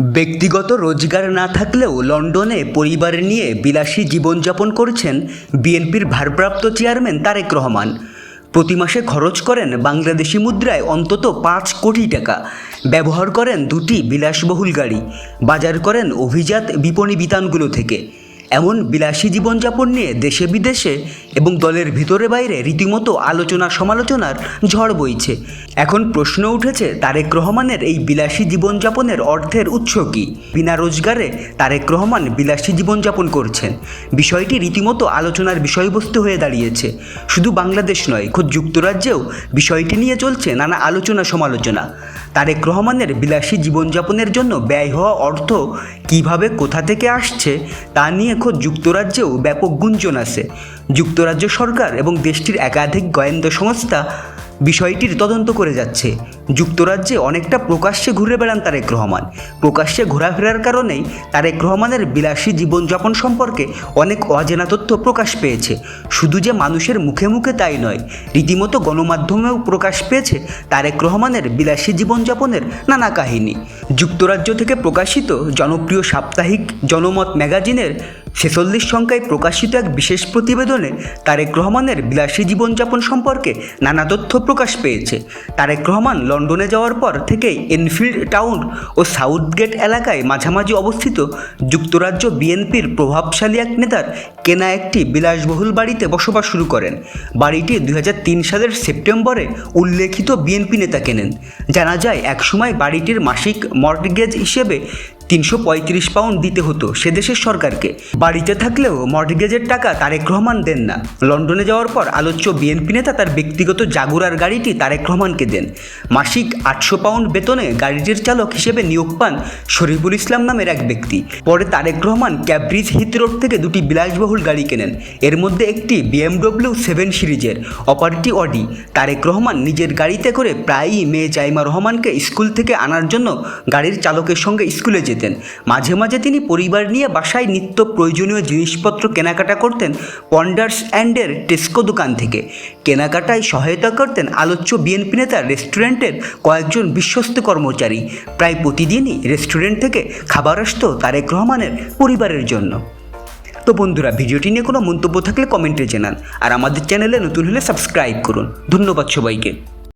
ব্যক্তিগত রোজগার না থাকলেও লন্ডনে পরিবার নিয়ে বিলাসী জীবনযাপন করছেন বিএনপির ভারপ্রাপ্ত চেয়ারম্যান তারেক রহমান। প্রতি মাসে খরচ করেন বাংলাদেশি মুদ্রায় অন্তত পাঁচ কোটি টাকা। ব্যবহার করেন দুটি বিলাসবহুল গাড়ি। বাজার করেন অভিজাত বিপণী বিতানগুলো থেকে। এমন বিলাসী জীবনযাপন নিয়ে দেশে বিদেশে এবং দলের ভিতরে বাইরে রীতিমতো আলোচনা সমালোচনার ঝড় বইছে। এখন প্রশ্ন উঠেছে, তারেক রহমানের এই বিলাসী জীবনযাপনের অর্থের উৎস কী? বিনা রোজগারে তারেক রহমান বিলাসী জীবনযাপন করছেন। বিষয়টি রীতিমতো আলোচনার বিষয়বস্তু হয়ে দাঁড়িয়েছে। শুধু বাংলাদেশ নয়, খোদ যুক্তরাজ্যেও বিষয়টি নিয়ে চলছে নানা আলোচনা সমালোচনা। তারেক রহমানের বিলাসী জীবনযাপনের জন্য ব্যয় হওয়া অর্থ কীভাবে কোথা থেকে আসছে তা নিয়ে খোদ যুক্তরাজ্যেও ব্যাপক গুঞ্জন আছে। যুক্তরাজ্য সরকার এবং দেশটির একাধিক গোয়েন্দা সংস্থা বিষয়টির তদন্ত করে যাচ্ছে। যুক্তরাজ্যে অনেকটা প্রকাশ্যে ঘুরে বেড়ান তারেক রহমান। প্রকাশ্যে ঘোরাফেরার কারণেই তারেক রহমানের বিলাসী জীবনযাপন সম্পর্কে অনেক অজানা তথ্য প্রকাশ পেয়েছে। শুধু যে মানুষের মুখে মুখে তাই নয়, রীতিমতো গণমাধ্যমেও প্রকাশ পেয়েছে তারেক রহমানের বিলাসী জীবনযাপনের নানা কাহিনী। যুক্তরাজ্য থেকে প্রকাশিত জনপ্রিয় সাপ্তাহিক জনমত ম্যাগাজিনের ছেচল্লিশ সংখ্যায় প্রকাশিত এক বিশেষ প্রতিবেদনে তারেক রহমানের বিলাসী জীবনযাপন সম্পর্কে নানা তথ্য প্রকাশ পেয়েছে। তারেক রহমান লন্ডনে যাওয়ার পর থেকেই এনফিল্ড টাউন ও সাউথগেট এলাকায় মাঝামাঝি অবস্থিত যুক্তরাজ্য বিএনপির প্রভাবশালী এক নেতার কেনা একটি বিলাসবহুল বাড়িতে বসবাস শুরু করেন। বাড়িটি দুই হাজার তিন সালের সেপ্টেম্বরে উল্লেখিত বিএনপি নেতা কেনেন। জানা যায়, একসময় বাড়িটির মাসিক মর্টগেজ হিসেবে তিনশো পঁয়ত্রিশ পাউন্ড দিতে হতো সে দেশের সরকারকে। বাড়িতে থাকলেও মর্টগেজের টাকা তারেক রহমান দেন না। লন্ডনে যাওয়ার পর আলোচ্য বিএনপি নেতা তার ব্যক্তিগত জাগুরার গাড়িটি তারেক রহমানকে দেন। মাসিক আটশো পাউন্ড বেতনে গাড়িটির চালক হিসেবে নিয়োগ পান শরীফুল ইসলাম নামের এক ব্যক্তি। পরে Tarique Rahman Cambridge Heath Road থেকে দুটি বিলাসবহুল গাড়ি কেনেন। এর মধ্যে একটি বিএমডব্লিউ সেভেন সিরিজের, অপারটি অডি। তারেক রহমান নিজের গাড়িতে করে প্রায়ই মেয়ে জাইমা রহমানকে স্কুল থেকে আনার জন্য গাড়ির চালকের সঙ্গে স্কুলে যেতেন। মাঝে মাঝে তিনি পরিবার নিয়ে বাসায় নিত্য প্রয়োজনীয় জিনিসপত্র কেনাকাটা করতেন পন্ডার্স অ্যান্ডের টেস্কো দোকান থেকে। কেনাকাটায় সহায়তা করতেন আলোচ্য বিএনপি নেতার রেস্টুরেন্টের কয়েকজন বিশ্বস্ত কর্মচারী। প্রায় প্রতিদিনই রেস্টুরেন্ট থেকে খাবার আসতো তারেক রহমানের পরিবারের জন্য। তো বন্ধুরা, ভিডিওটি নিয়ে কোনো মন্তব্য থাকলে কমেন্টে জানান। আর আমাদের চ্যানেলে নতুন হলে সাবস্ক্রাইব করুন। ধন্যবাদ সবাইকে।